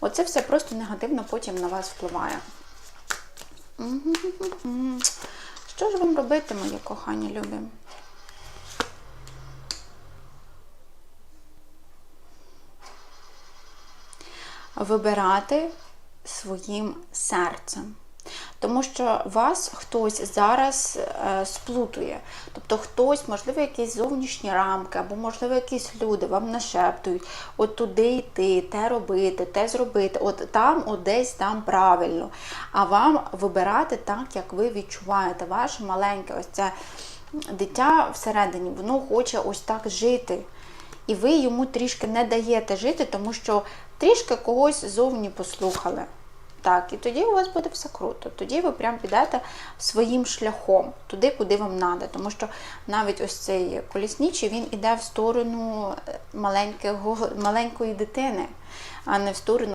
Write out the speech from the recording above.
Оце все просто негативно потім на вас впливає. Що ж вам робити, мої кохані любі? Вибирати своїм серцем. Тому що вас хтось зараз е, сплутує. Тобто хтось, можливо, якісь зовнішні рамки, або, можливо, якісь люди вам нашептують, от туди йти, те робити, те зробити, от там, от десь там правильно. А вам вибирати так, як ви відчуваєте. Ваше маленьке ось це дитя всередині, воно хоче ось так жити. І ви йому трішки не даєте жити, тому що трішки когось зовні послухали. Так, і тоді у вас буде все круто. Тоді ви прям підете своїм шляхом, туди, куди вам треба. Тому що навіть ось цей колісничий, він іде в сторону маленької дитини, а не в сторону